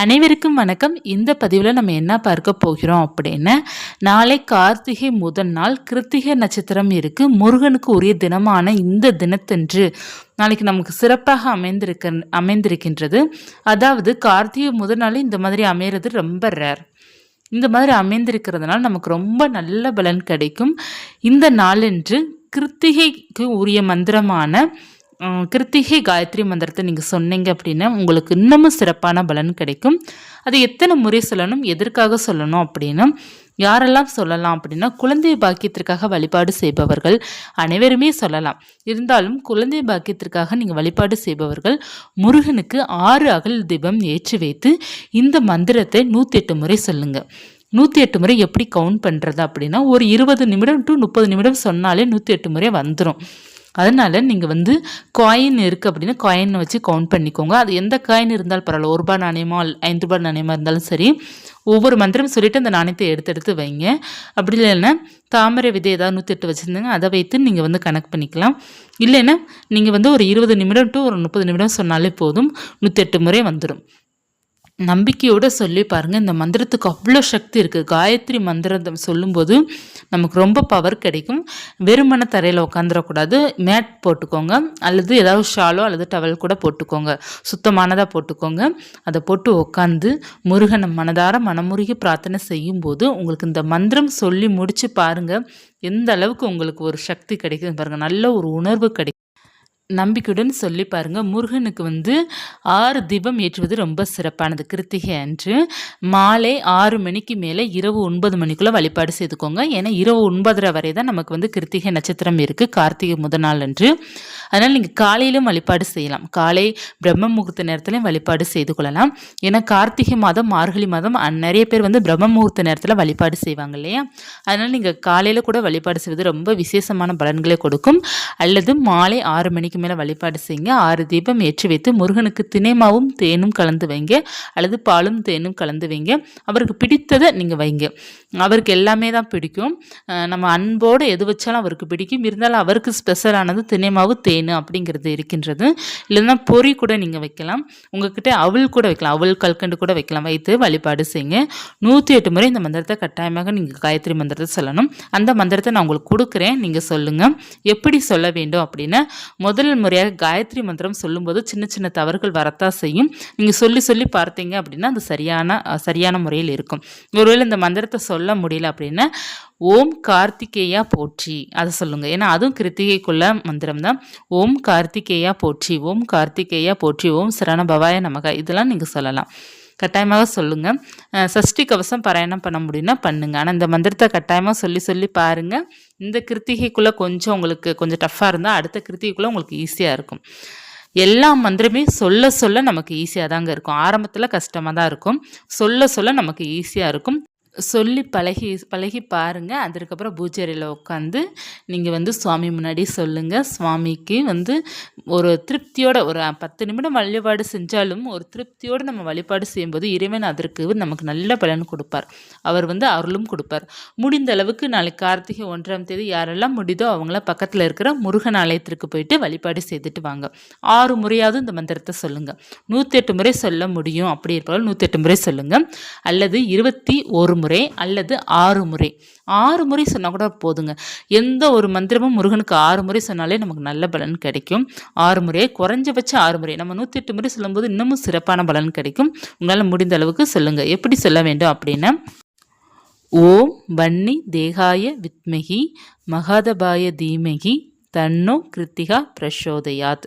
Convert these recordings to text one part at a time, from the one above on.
அனைவருக்கும் வணக்கம். இந்த பதிவில் நம்ம என்ன பார்க்க போகிறோம் அப்படின்னு நாளை கார்த்திகை முதல் நாள் கிருத்திகை நட்சத்திரம் இருக்குது முருகனுக்கு உரிய தினமான இந்த தினத்தன்று நாளைக்கு நமக்கு சிறப்பாக அமைந்திருக்க அமைந்திருக்கின்றது. அதாவது கார்த்திகை முதல் நாள் இந்த மாதிரி அமைகிறது ரொம்ப ரேர் இந்த மாதிரி அமைந்திருக்கிறதுனால நமக்கு ரொம்ப நல்ல பலன் கிடைக்கும். இந்த நாளன்று கிருத்திகைக்கு உரிய மந்திரமான கிருத்திகை காயத்ரி மந்திரத்தை நீங்கள் சொன்னீங்க அப்படின்னா உங்களுக்கு இன்னமும் சிறப்பான பலன் கிடைக்கும். அது எத்தனை முறை சொல்லணும் எதற்காக சொல்லணும் அப்படின்னா யாரெல்லாம் சொல்லலாம் அப்படின்னா குழந்தை பாக்கியத்திற்காக வழிபாடு செய்பவர்கள் அனைவருமே சொல்லலாம். இருந்தாலும் குழந்தை பாக்கியத்திற்காக நீங்கள் வழிபாடு செய்பவர்கள் முருகனுக்கு ஆறு அகல் தீபம் ஏற்றி வைத்து இந்த மந்திரத்தை நூற்றி எட்டு முறை சொல்லுங்கள் நூற்றி எட்டு முறை எப்படி கவுண்ட் பண்ணுறது அப்படின்னா ஒரு இருபது நிமிடம் டு முப்பது நிமிடம் சொன்னாலே நூற்றி எட்டு முறை வந்துடும் அதனால் நீங்கள் வந்து காயின் இருக்குது அப்படின்னா காயினை வச்சு கவுண்ட் பண்ணிக்கோங்க. அது எந்த காயின் இருந்தாலும் பரவாயில்ல. ஒரு ரூபாய் நாணயமோ ஐந்து ரூபாய் நாணயமாக இருந்தாலும் சரி ஒவ்வொரு மந்திரம் சொல்லிவிட்டு அந்த நாணயத்தை எடுத்து எடுத்து வைங்க. அப்படி இல்லைன்னா தாமரை விதை ஏதாவது நூற்றி எட்டு வச்சுருந்தாங்க அதை வைத்து நீங்கள் வந்து கனெக்ட் பண்ணிக்கலாம். இல்லைன்னா நீங்கள் வந்து ஒரு இருபது நிமிடம் டு ஒரு முப்பது நிமிடம் சொன்னாலே போதும். நூற்றி எட்டு முறை வந்துடும் நம்பிக்கையோடு சொல்லி பாருங்கள் இந்த மந்திரத்துக்கு அவ்வளோ சக்தி இருக்குது காயத்ரி மந்திரம் சொல்லும்போது நமக்கு ரொம்ப பவர் கிடைக்கும். வெறுமன தரையில் உட்காந்துடக்கூடாது மேட் போட்டுக்கோங்க. அல்லது ஏதாவது ஷாலோ அல்லது டவல் கூட போட்டுக்கோங்க. சுத்தமானதாக போட்டுக்கோங்க. அதை போட்டு உட்காந்து முருகனை மனதார மனமுருகி பிரார்த்தனை செய்யும்போது உங்களுக்கு இந்த மந்திரம் சொல்லி முடித்து பாருங்கள் எந்த அளவுக்கு உங்களுக்கு ஒரு சக்தி கிடைக்குது பாருங்கள் நல்ல ஒரு உணர்வு கிடைக்கும் நம்பிக்கையுடன் சொல்லி பாருங்கள் முருகனுக்கு வந்து ஆறு தீபம் ஏற்றுவது ரொம்ப சிறப்பானது. கிருத்திகை அன்று மாலை ஆறு மணிக்கு மேலே இரவு ஒன்பது மணிக்குள்ளே வழிபாடு செய்துக்கோங்க. ஏன்னா இரவு ஒன்பதரை வரை தான் நமக்கு வந்து கிருத்திகை நட்சத்திரம் இருக்குது கார்த்திகை முதல் நாள் அன்று. அதனால் நீங்கள் காலையிலும் வழிபாடு செய்யலாம். காலை பிரம்ம முகூர்த்த நேரத்திலையும் வழிபாடு செய்து கொள்ளலாம். ஏன்னா கார்த்திகை மாதம் மார்கழி மாதம் நிறைய பேர் வந்து பிரம்ம முகூர்த்த நேரத்தில் வழிபாடு செய்வாங்க இல்லையா? அதனால் நீங்கள் காலையில் கூட வழிபாடு செய்வது ரொம்ப விசேஷமான பலன்களை கொடுக்கும். அல்லது மாலை ஆறு மணிக்கு மேலே வழிபாடு செய்யுங்க. ஆறு தீபம் ஏற்றி வைத்து முருகனுக்கு தினைமாவும் தேனும் கலந்து வைங்க. அல்லது பாலும் தேனும் கலந்து வைங்க. அவருக்கு பிடித்ததை நீங்கள் வைங்க. அவருக்கு எல்லாமே தான் பிடிக்கும். நம்ம அன்போடு எது வச்சாலும் அவருக்கு பிடிக்கும். இருந்தாலும் அவருக்கு ஸ்பெஷலானது திணைமாவு தேன் அப்படிங்கிறது இருக்கின்றது. இல்லைன்னா பொறி கூட நீங்கள் வைக்கலாம். உங்ககிட்ட அவள் கூட வைக்கலாம். அவள் கல்கண்டு கூட வைக்கலாம். வைத்து வழிபாடு செய்யுங்க. நூற்றி எட்டு முறை இந்த மந்திரத்தை கட்டாயமாக நீங்கள் காயத்ரி மந்திரத்தை சொல்லணும். அந்த மந்திரத்தை நான் உங்களுக்கு கொடுக்குறேன். நீங்கள் சொல்லுங்கள் எப்படி சொல்ல வேண்டும் அப்படின்னா முதல் முதல் முறையாக காயத்ரி மந்திரம் சொல்லும்போது சின்ன சின்ன தவறுகள் வரத்தான் செய்யும். நீங்கள் சொல்லி சொல்லி பார்த்தீங்க அப்படின்னா அது சரியான சரியான முறையில் இருக்கும். ஒருவேளை இந்த மந்திரத்தை சொல்ல முடியல அப்படின்னா ஓம் கார்த்திகேயா போற்றி. அதை சொல்லுங்கள் ஏன்னா அதுவும் கிருத்திகைக்குள்ள மந்திரம் தான் ஓம் கார்த்திகேயா போற்றி ஓம் கார்த்திகேயா போற்றி ஓம் சரணபவாய நமக. இதெல்லாம் நீங்கள் சொல்லலாம். கட்டாயமாக சொல்லுங்கள் சஷ்டி கவசம் பாராயணம் பண்ண முடியும்னா பண்ணுங்கள் ஆனால் இந்த மந்திரத்தை கட்டாயமாக சொல்லி சொல்லி பாருங்கள் இந்த கிருத்திகைக்குள்ளே கொஞ்சம் உங்களுக்கு கொஞ்சம் டஃப்பாக இருந்தால் அடுத்த கிருத்திகைக்குள்ளே உங்களுக்கு ஈஸியாக இருக்கும். எல்லா மந்திரமே சொல்ல சொல்ல நமக்கு ஈஸியாக தாங்க இருக்கும். ஆரம்பத்தில் கஷ்டமாக தான் இருக்கும். சொல்ல சொல்ல நமக்கு ஈஸியாக இருக்கும். சொல்லி பழகி பழகி பாருங்கள் அதற்கப்புறம் பூஜை உட்காந்து நீங்கள் வந்து சுவாமி முன்னாடி சொல்லுங்கள் சுவாமிக்கு வந்து ஒரு திருப்தியோட ஒரு பத்து நிமிடம் வழிபாடு செஞ்சாலும் ஒரு திருப்தியோடு நம்ம வழிபாடு செய்யும்போது இறைவன் அதற்கு நமக்கு நல்ல பலன் கொடுப்பார். அவர் வந்து அருளும் கொடுப்பார். முடிந்த அளவுக்கு நாளைக்கு கார்த்திகை ஒன்றாம் தேதி யாரெல்லாம் முடிதோ அவங்கள பக்கத்தில் இருக்கிற முருகன் ஆலயத்திற்கு போயிட்டு வழிபாடு செய்துட்டு வாங்க. ஆறு முறையாவது இந்த மந்திரத்தை சொல்லுங்கள் நூற்றி எட்டு முறை சொல்ல முடியும். அப்படி இருப்பாலும் நூற்றி எட்டு முறை சொல்லுங்கள் அல்லது இருபத்தி ஒரு முறை முறை அல்லது ஆறு முறை. ஆறு முறை சொன்னால் கூட போதுங்க. எந்த ஒரு மந்திரமும் முருகனுக்கு ஆறு முறை சொன்னாலே நமக்கு நல்ல பலன் கிடைக்கும். ஆறு முறை குறைஞ்சபட்சம் ஆறு முறை. நம்ம நூற்றி எட்டு முறை சொல்லும்போது இன்னமும் சிறப்பான பலன் கிடைக்கும். உங்களால் முடிந்த அளவுக்கு சொல்லுங்கள் எப்படி சொல்ல வேண்டும் அப்படின்னா ஓம் வன்னி தேகாய வித்மகி மகாதபாய தீமகி தன்னோ கிருத்திகா பிரசோதயாத்.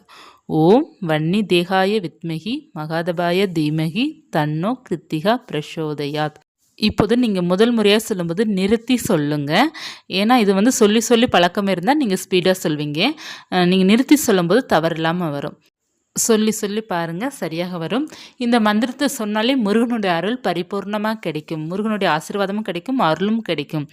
ஓம் வன்னி தேகாய வித்மகி மகாதபாய தீமகி தன்னோ கிருத்திகா பிரசோதயாத். இப்போது நீங்கள் முதல் முறையாக சொல்லும்போது நிறுத்தி சொல்லுங்கள் ஏன்னா இது வந்து சொல்லி சொல்லி பழக்கம் இருந்தால் நீங்கள் ஸ்பீடாக சொல்வீங்க. நீங்கள் நிறுத்தி சொல்லும்போது தவறில்லாமல் வரும். சொல்லி சொல்லி பாருங்கள் சரியாக வரும். இந்த மந்திரத்தை சொன்னாலே முருகனுடைய அருள் பரிபூர்ணமாக கிடைக்கும். முருகனுடைய ஆசீர்வாதமும் கிடைக்கும் அருளும் கிடைக்கும்.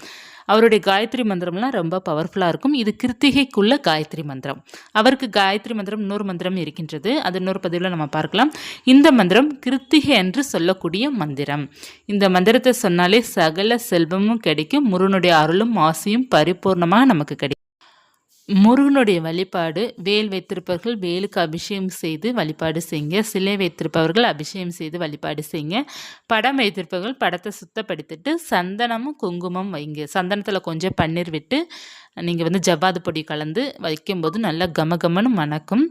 அவருடைய காயத்ரி மந்திரம்லாம் ரொம்ப பவர்ஃபுல்லாக இருக்கும். இது கிருத்திகைக்குள்ள காயத்ரி மந்திரம். அவருக்கு காயத்ரி மந்திரம் இன்னொரு மந்திரம் இருக்கின்றது. அது இன்னொரு பதிவில் நம்ம பார்க்கலாம். இந்த மந்திரம் கிருத்திகை என்று சொல்லக்கூடிய மந்திரம். இந்த மந்திரத்தை சொன்னாலே சகல செல்வமும் கிடைக்கும். முருகனுடைய அருளும் ஆசையும் பரிபூர்ணமாக நமக்கு கிடைக்கும். முருகனுடைய வழிபாடு வேல் வைத்திருப்பவர்கள் வேலுக்கு அபிஷேகம் செய்து வழிபாடு செய்யுங்க. சிலை வைத்திருப்பவர்கள் அபிஷேகம் செய்து வழிபாடு செய்யுங்க. படம் வைத்திருப்பவர்கள் படத்தை சுத்தப்படுத்திட்டு சந்தனமும் குங்குமம் வைங்க. சந்தனத்தில் கொஞ்சம் பன்னீர் விட்டு நீங்கள் வந்து ஜவ்வாது பொடி கலந்து வைக்கும்போது நல்லா கம மணக்கும்.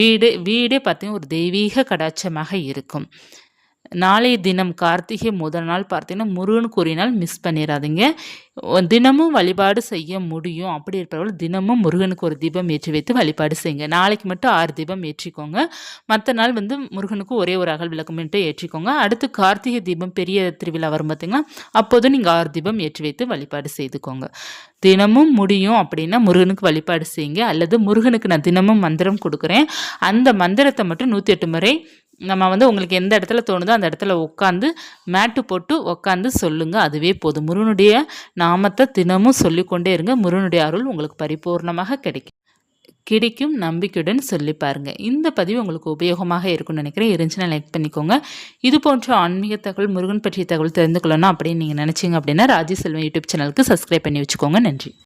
வீடு வீடே பார்த்தீங்கன்னா ஒரு தெய்வீக கடாட்சமாக இருக்கும். நாளைய தினம் கார்த்திகை முதல் நாள் பார்த்தீங்கன்னா முருகனுக்கு ஒரு நாள் மிஸ் பண்ணிடாதீங்க தினமும் வழிபாடு செய்ய முடியும். அப்படி இருப்பவர்கள் தினமும் முருகனுக்கு ஒரு தீபம் ஏற்றி வைத்து வழிபாடு செய்யுங்க. நாளைக்கு மட்டும் ஆறு தீபம் ஏற்றிக்கோங்க. மற்ற நாள் வந்து முருகனுக்கு ஒரே ஒரு அகல் விளக்கு மட்டும் ஏற்றிக்கோங்க. அடுத்து கார்த்திகை தீபம் பெரிய திருவிழா வரும் பார்த்தீங்கன்னா அப்போதும் நீங்கள் ஆறு தீபம் ஏற்றி வைத்து வழிபாடு செய்துக்கோங்க. தினமும் முடியும் அப்படின்னா முருகனுக்கு வழிபாடு செய்யுங்க. அல்லது முருகனுக்கு நான் தினமும் மந்திரம் கொடுக்குறேன். அந்த மந்திரத்தை மட்டும் நூற்றி எட்டு முறை நம்ம வந்து உங்களுக்கு எந்த இடத்துல தோணுதோ அந்த இடத்துல உட்காந்து மேட்டு போட்டு உட்காந்து சொல்லுங்க. அதுவே போதும். முருகனுடைய நாமத்தை தினமும் சொல்லிக்கொண்டே இருங்க. முருகனுடைய அருள் உங்களுக்கு பரிபூர்ணமாக கிடைக்கும். கிடைக்கும் நம்பிக்கையுடன் சொல்லி பாருங்கள் இந்த பதிவு உங்களுக்கு உபயோகமாக இருக்கும்னு நினைக்கிறேன். இருந்துச்சுன்னா லைக் பண்ணிக்கோங்க. இது போன்ற ஆன்மீக தகவல் முருகன் பற்றிய தகவல் தெரிந்து கொள்ளணும் அப்படின்னு நீங்கள் நினச்சிங்க அப்படின்னா ராஜி செல்வன் யூடியூப் சேனலுக்கு சப்ஸ்கிரைப் பண்ணி வச்சுக்கோங்க. நன்றி.